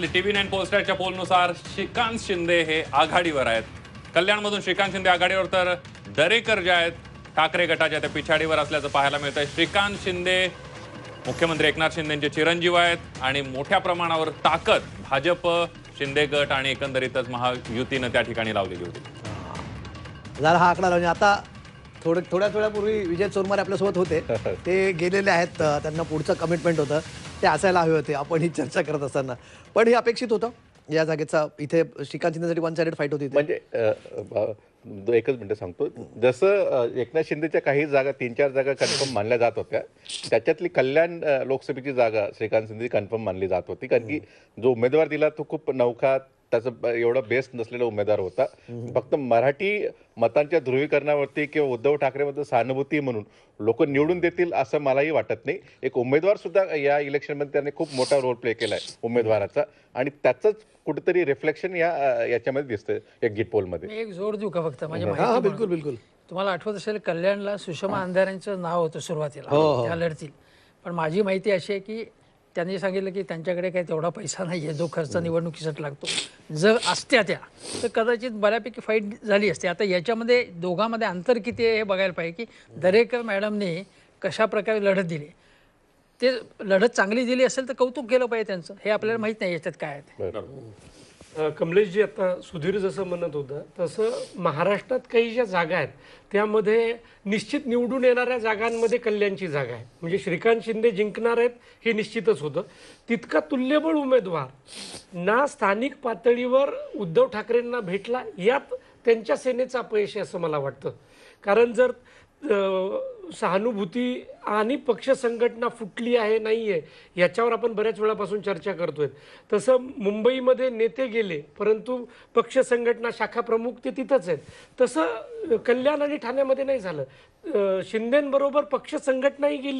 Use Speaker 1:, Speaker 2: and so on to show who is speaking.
Speaker 1: विदर्भातली TV nine पोस्टाच्या पोलनुसार श्रीकांत शिंदे हे आघाडीवर आहेत. कल्याणमधून श्रीकांत शिंदे आघाडीवर तर दरेकर जे आहेत ठाकरे गटाच्या त्या पिछाडीवर असल्याचं पाहायला मिळतंय. श्रीकांत शिंदे मुख्यमंत्री एकनाथ शिंदेचे चिरंजीव आहेत आणि मोठ्या प्रमाणावर ताकद भाजप शिंदे गट आणि एकंदरीतच महायुतीनं त्या ठिकाणी लावलेली होती.
Speaker 2: जरा हा आकडा लावून. आता थोडं थोड्या थोड्यापूर्वी विजय चोरमारे आपल्यासोबत होते. ते गेलेले आहेत त्यांना पुढचं कमिटमेंट होतं. ते असायला हवे होते आपण ही चर्चा करत असताना. पण हे अपेक्षित होतं. या जागेचा इथे श्रीकांत शिंदेसाठी वन साइडेड फाईट होती.
Speaker 3: म्हणजे एकच मिनिटं सांगतो. जसं एकनाथ शिंदेच्या काही जागा तीन चार जागा कन्फर्म मानल्या जात होत्या. त्याच्यातली कल्याण लोकसभेची जागा श्रीकांत शिंदे कन्फर्म मानली जात होती. कारण की जो उमेदवार दिला तो खूप नौखा त्याचं एवढा बेस्ट नसलेला उमेदवार होता. फक्त मराठी मतांच्या ध्रुवीकरणावरती किंवा उद्धव ठाकरेमध्ये सहानुभूती म्हणून लोक निवडून देतील असं मलाही वाटत नाही. एक उमेदवार सुद्धा या इलेक्शनमध्ये त्याने खूप मोठा रोल प्ले केलाय उमेदवाराचा. आणि त्याचंच कुठेतरी रिफ्लेक्शन या याच्यामध्ये दिसतंय एक्झिट पोलमध्ये.
Speaker 4: मी एक जोड देऊ का फक्त? म्हणजे
Speaker 2: हा हा
Speaker 4: म्हणून.
Speaker 2: बिलकुल बिलकुल.
Speaker 4: तुम्हाला आठवत असेल कल्याणला सुषमा अंधाऱ्यांचं नाव होतं सुरुवातीला.
Speaker 2: हो, हो.
Speaker 4: त्या लढतील पण माझी माहिती अशी आहे की त्यांनी सांगितलं की त्यांच्याकडे काही तेवढा पैसा नाही आहे जो खर्च निवडणुकीसाठी लागतो. जर असत्या त्या तर कदाचित बऱ्यापैकी फाईट झाली असते. आता याच्यामध्ये दोघांमध्ये अंतर किती आहे हे बघायला पाहिजे की दरेकर मॅडमने कशा प्रकारे लढत दिली. ते लढत चांगली दिली असेल तर कौतुक केलं पाहिजे त्यांचं. हे आपल्याला माहीत नाही याच्यात काय आहे
Speaker 5: कमलेशजी आता सुधीर जसं म्हणत होतं तसं महाराष्ट्रात काही ज्या जागा आहेत त्यामध्ये निश्चित निवडून येणाऱ्या जागांमध्ये कल्याणची जागा आहे. म्हणजे श्रीकांत शिंदे जिंकणार आहेत हे निश्चितच होतं. तितका तुल्यबळ उमेदवार ना स्थानिक पातळीवर उद्धव ठाकरेंना भेटला यात त्यांच्या सेनेचं अपयश आहे असं मला वाटतं. कारण जर सहानुभूती आणि पक्ष संघटना फुटली आहे नाही आहे याच्यावर आपण बऱ्याच वेळापासून चर्चा करतोय. तसं मुंबईमध्ये नेते गेले परंतु पक्ष संघटना शाखा प्रमुख ते तिथंच आहेत. तसं कल्याण आणि ठाण्यामध्ये नाही झालं. शिंदेंबरोबर पक्ष संघटनाही गेली.